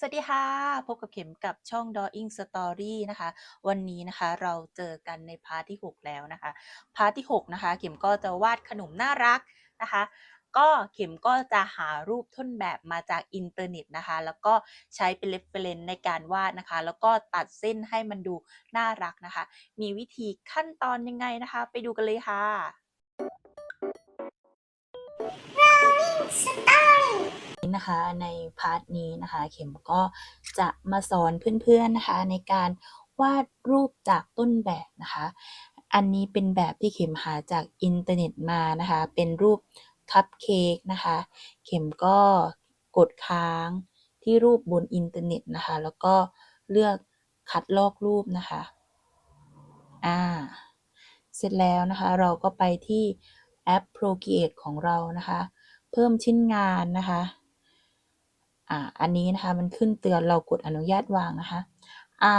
สวัสดีค่ะ พบกับเข็มกับช่อง Drawing Story นะคะ วันนี้นะคะเราเจอกันในพาร์ทที่ 6 แล้วนะคะ พาร์ทที่ 6 นะคะ เข็มก็จะวาดขนมน่ารักนะคะ ก็เข็มก็จะหารูปต้นแบบมาจากอินเทอร์เน็ตนะคะ แล้วก็ใช้เป็น reference ในการวาดนะคะ แล้วก็ตัดเส้นให้มันดูน่ารักนะคะ มีวิธีขั้นตอนยังไงนะคะ ไปดูกันเลยค่ะ นะคะในพาร์ทนี้นะคะ เข็มก็จะมาสอนเพื่อนๆนะคะ ในการวาดรูปจากต้นแบบนะคะ อันนี้เป็นแบบที่เข็มหาจากอินเทอร์เน็ตมานะคะ เป็นรูปคัพเค้กนะคะ เข็มก็กดค้างที่รูปบนอินเทอร์เน็ตนะคะ แล้วก็เลือกคัดลอกรูปนะคะ อ่า เสร็จแล้วนะคะ เราก็ไปที่แอป Procreate ของเรานะคะ เพิ่มชิ้นงานนะคะ อ่า อันนี้นะคะมันขึ้นเตือนเรากดอนุญาตวางนะคะ อ่า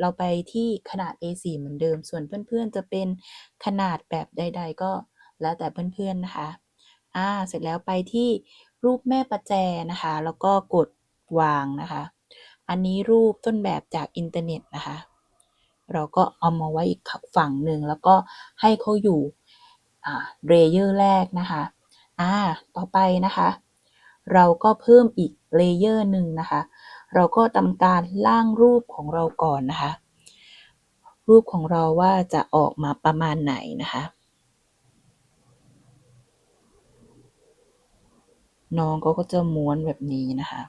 เราไปที่ขนาด A4 เหมือนเดิม ส่วนเพื่อนๆจะเป็นขนาดแบบใด ๆ ก็แล้วแต่เพื่อนๆนะคะ อ่า เสร็จแล้วไปที่รูปแม่ประแจนะคะ แล้วก็กดวางนะคะ อันนี้รูปต้นแบบจากอินเทอร์เน็ตนะคะ เราก็เอามาไว้อีกฝั่งหนึ่งแล้วก็ให้เขาอยู่อ่าเรเยอร์แรกนะคะ อ่า ต่อไปนะคะ เราก็เพิ่มอีกเลเยอร์หนึ่งนะคะ เราก็ทำการล่างรูปของเราก่อนนะคะ รูปของเราว่าจะออกมาประมาณไหนนะคะ น้องเขาก็จะม้วนแบบนี้นะคะ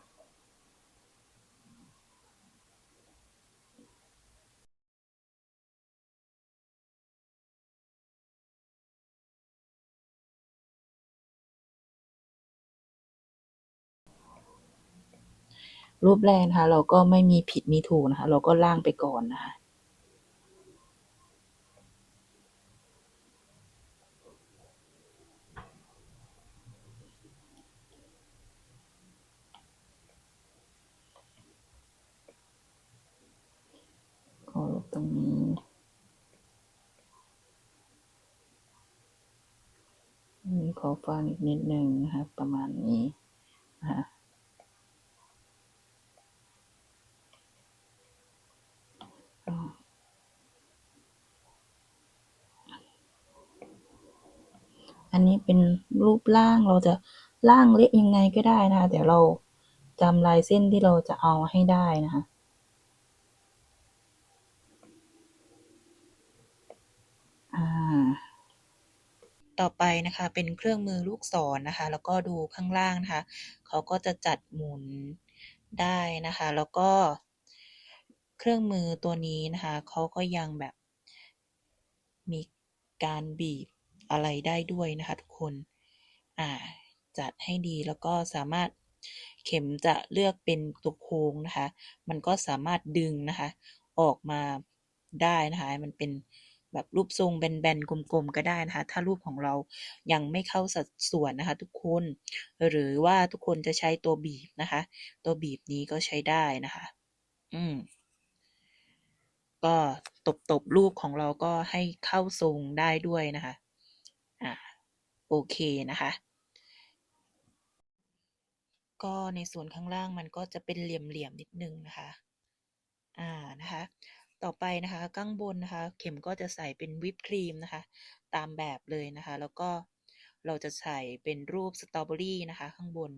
รูปแรกนะคะ เราก็ไม่มีผิดมีถูกนะคะ เราก็ล่างไปก่อนนะคะขอลบตรงนี้ นี่ขอฟังอีกนิดนึงนะคะประมาณนี้นะคะ เป็นรูปร่างเราจะร่างเละยังไงก็ได้นะคะเดี๋ยวเราจำลายเส้นที่เราจะเอาให้ได้นะคะต่อไปนะคะเป็นเครื่องมือลูกศรนะคะ แล้วก็ดูข้างล่างนะคะเขาก็จะจัดหมุนได้นะคะ แล้วก็เครื่องมือตัวนี้นะคะเขาก็ยังแบบมีการบีบ อะไรได้ด้วยนะคะทุกคน อ่า จัดให้ดีแล้วก็สามารถเข็มจะเลือกเป็นตัวโค้งนะคะ มันก็สามารถดึงนะคะ ออกมาได้นะคะ มันเป็นแบบรูปทรงแบนๆ กลมๆ ก็ได้นะคะ ถ้ารูปของเรายังไม่เข้าสัดส่วนนะคะ ทุกคน หรือว่าทุกคนจะใช้ตัวบีบนะคะ ตัวบีบนี้ก็ใช้ได้นะคะ อืม ก็ตบๆ รูปของเราก็ให้เข้าทรงได้ด้วยนะคะ โอเคนะคะ ก็ในส่วนข้างล่างมันก็จะเป็นเหลี่ยมๆนิดนึงนะคะ อ่านะคะ ต่อไปนะคะข้างบนนะคะ เข็มก็จะใส่เป็นวิปครีมนะคะ ตามแบบเลยนะคะ แล้วก็เราจะใส่เป็นรูปสตรอเบอรี่นะคะ ข้างบน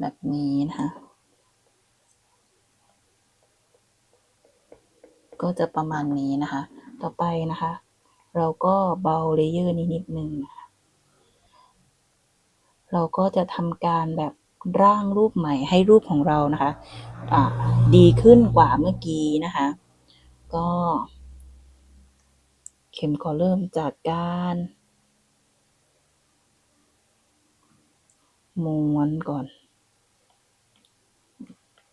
แบบนี้นะคะ ก็จะประมาณนี้นะคะ ต่อไปนะคะ เราก็เบาเลเยอร์นี้นิดนึงนะคะเราก็จะทำการแบบร่างรูปใหม่ให้รูปของเรานะคะอ่าดีขึ้นกว่าเมื่อกี้นะคะ ก็เข็มขอเริ่มจากการม้วนก่อน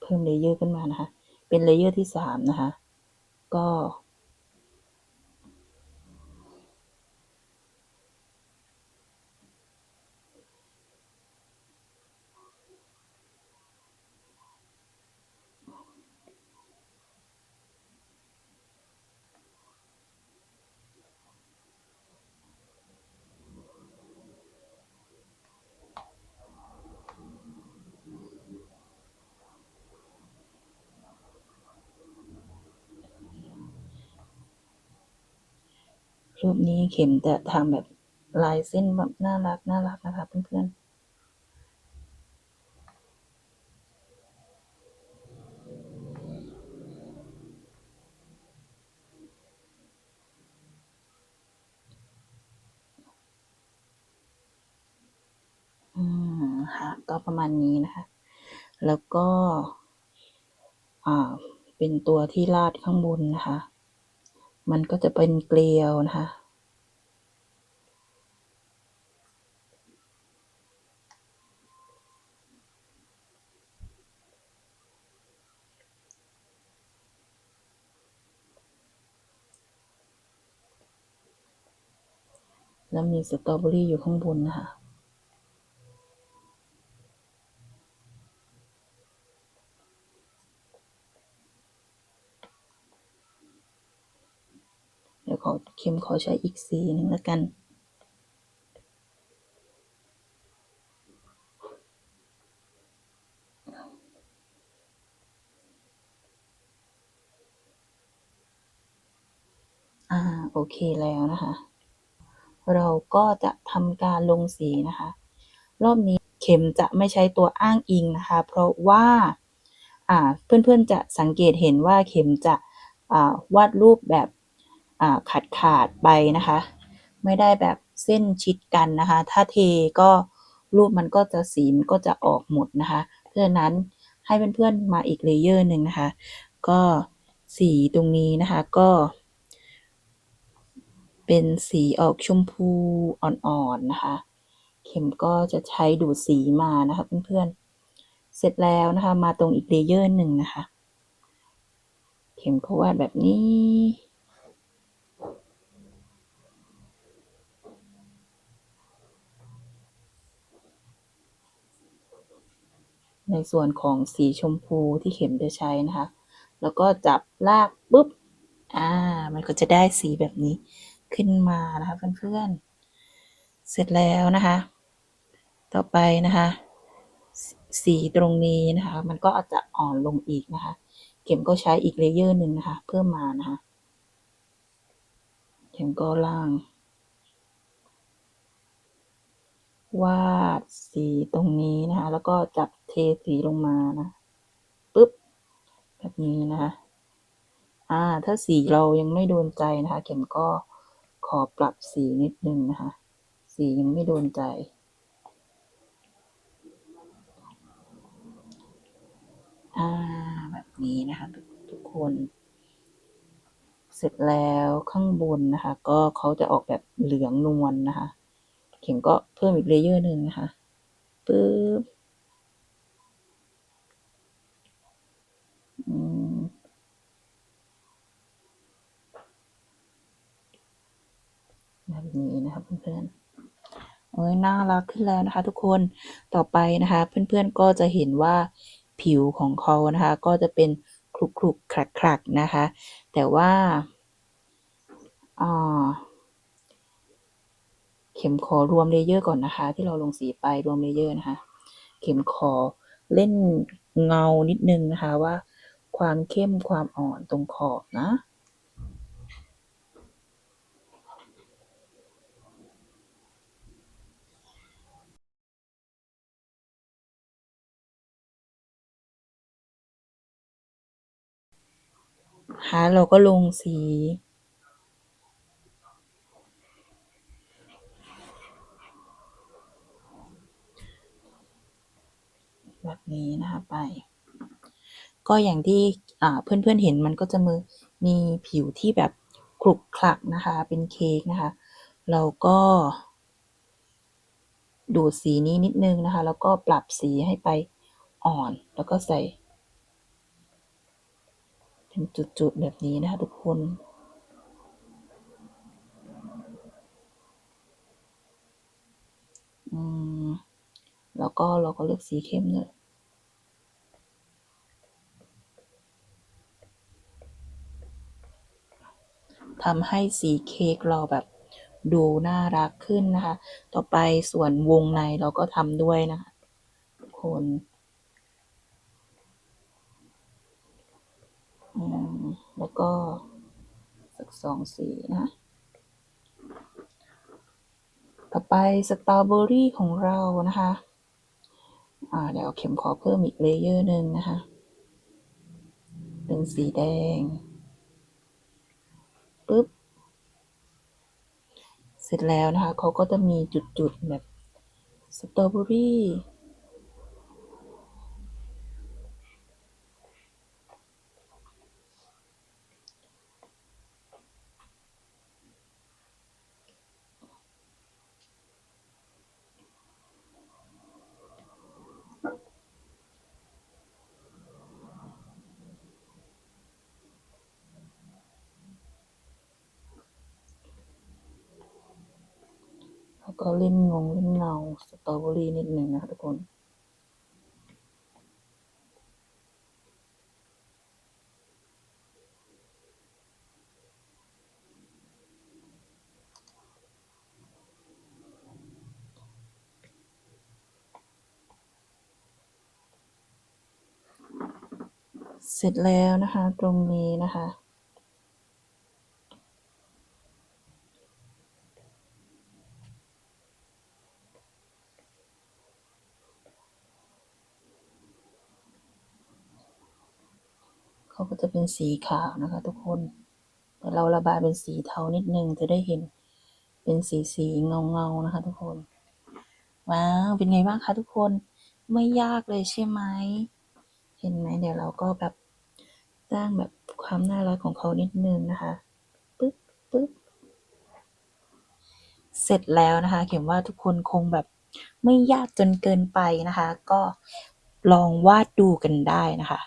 เพิ่มเลเยอร์ขึ้นมานะคะ เป็นเลเยอร์ที่สามนะคะ ก็ รูปนี้เข็มจะทำแบบลายเส้นแบบน่ารักน่ารักนะคะเพื่อนๆอืมค่ะก็ประมาณนี้นะคะ แล้วก็ อ่า เป็นตัวที่ลาดข้างบนนะคะ มันก็จะเป็นเกลียวนะคะ แล้วมีสตรอเบอรี่อยู่ข้างบนนะคะ เดี๋ยวขอ เข็มขอใช้อีกสีหนึ่งแล้วกัน อ่า โอเคแล้วนะคะ เราก็จะทำการลงสีนะคะ รอบนี้เข็มจะไม่ใช้ตัวอ้างอิงนะคะ เพราะว่าอ่าเพื่อนๆจะสังเกตเห็นว่าเข็มจะอ่าวาดรูปแบบ ขาดขาดไปนะคะ ไม่ได้แบบเส้นชิดกันนะคะ ถ้าเทก็รูปมันก็จะสีมันก็จะออกหมดนะคะ เพราะฉะนั้นให้เพื่อนๆมาอีกเลเยอร์หนึ่งนะคะ ก็สีตรงนี้นะคะก็ เป็นสีออกชมพูอ่อนๆนะคะ เข็มก็จะใช้ดูดสีมานะคะเพื่อนๆ เสร็จแล้วนะคะ มาตรงอีกเลเยอร์หนึ่งนะคะ เข็มก็วาดแบบนี้ ในส่วนของสีชมพูที่เข็มจะใช้นะคะ แล้วก็จับลากปุ๊บ อ่า มันก็จะได้สีแบบนี้ขึ้นมานะคะเพื่อนๆ เสร็จแล้วนะคะ ต่อไปนะคะ สีตรงนี้นะคะ มันก็อาจจะอ่อนลงอีกนะคะ เข็มก็ใช้อีกเลเยอร์หนึ่งนะคะ เพิ่มมานะคะ เข็มก็ล่าง วาดสีตรงนี้นะคะ แล้วก็จับเทสีลงมานะปุ๊บแบบนี้นะคะอ่า ถ้าสีเรายังไม่โดนใจนะคะ เข็มก็ขอปรับสีนิดนึงนะคะ สียังไม่โดนใจ อ่า แบบนี้นะคะ ทุกทุกคน เสร็จแล้วข้างบนนะคะ ก็เขาจะออกแบบเหลืองนวลนะคะ เข็มก็เพิ่มอีกเลเยอร์หนึ่งนะคะปึ๊บแบบนี้นะคะเพื่อนๆโอ้ยน่ารักขึ้นแล้วนะคะ ทุกคนต่อไปนะคะ เพื่อนๆก็จะเห็นว่าผิวของเขานะคะ ก็จะเป็นคลุกๆคลักๆนะคะ แต่ว่าอ่า เข็มขอรวมเลเยอร์ก่อนนะคะ ที่เราลงสีไปรวมเลเยอร์นะคะ เข็มขอเล่นเงานิดนึงนะคะว่า ความเข้มความอ่อนตรงขอบนะหาเราก็ลงสี แบบ นี้นะคะไป ก็อย่างที่อ่าเพื่อนๆเห็นมันก็จะมือมีผิวที่แบบคลุกคลักนะคะ เป็นเค้กนะคะ เราก็ ดูดสีนี้นิดนึงนะคะ แล้วก็ปรับสีให้ไปอ่อน แล้วก็ใส่ เป็นจุดๆแบบนี้นะคะทุกคนอืมแล้วก็เราก็เลือกสีเข้มเลย ทำให้สีเค้กเราแบบดูน่ารักขึ้นนะคะ ต่อไปส่วนวงในเราก็ทำด้วยนะคะทุกคนแล้วก็สักสองสีนะคะไปสตรอเบอรี่ของเรานะคะอ่าเดี๋ยวเข็มขอเพิ่มอีกเลเยอร์หนึ่งนะคะ เป็นสีแดง ปึ๊บ เสร็จแล้วนะคะเขาก็จะมีจุดๆแบบสตรอเบอรี่ ก็เล่นงงเล่นเงาสตรอเบอรี่นิดหนึ่งนะคะทุกคนเสร็จแล้วนะคะ ตรงนี้นะคะ เขาก็จะเป็นสีขาวนะคะทุกคน แต่เราระบายเป็นสีเทานิดนึงจะได้เห็นเป็นสีสีเงาเงาๆนะคะทุกคน ว้าวเป็นไงบ้างคะทุกคนไม่ยากเลยใช่ไหมเห็นไหมเดี๋ยวเราก็แบบสร้างแบบความน่ารักของเขานิดนึงนะคะปึ๊บปึ๊บเสร็จแล้วนะคะเข็มว่าทุกคนคงแบบไม่ยากจนเกินไปนะคะ ก็ลองวาดดูกันได้นะคะ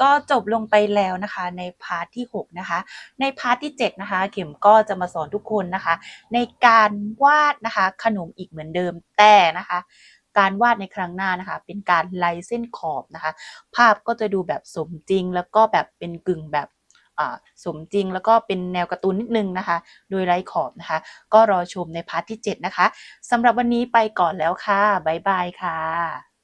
ก็จบลงไปแล้วนะคะในพาร์ทที่ 6 นะคะ ในพาร์ทที่ 7 นะคะ เข็มก็จะมาสอนทุกคนนะคะ ในการวาดนะคะ ขนมอีกเหมือนเดิมแต่นะคะ การวาดในครั้งหน้านะคะ เป็นการไล่เส้นขอบนะคะ ภาพก็จะดูแบบสมจริง แล้วก็แบบเป็นกึ่งแบบอ่าสมจริงแล้วก็เป็นแนวการ์ตูนนิดนึงนะคะ โดยไร้ขอบนะคะ ก็รอชมในพาร์ทที่ 7 นะคะสำหรับวันนี้ไปก่อนแล้วค่ะ บ๊ายบายค่ะ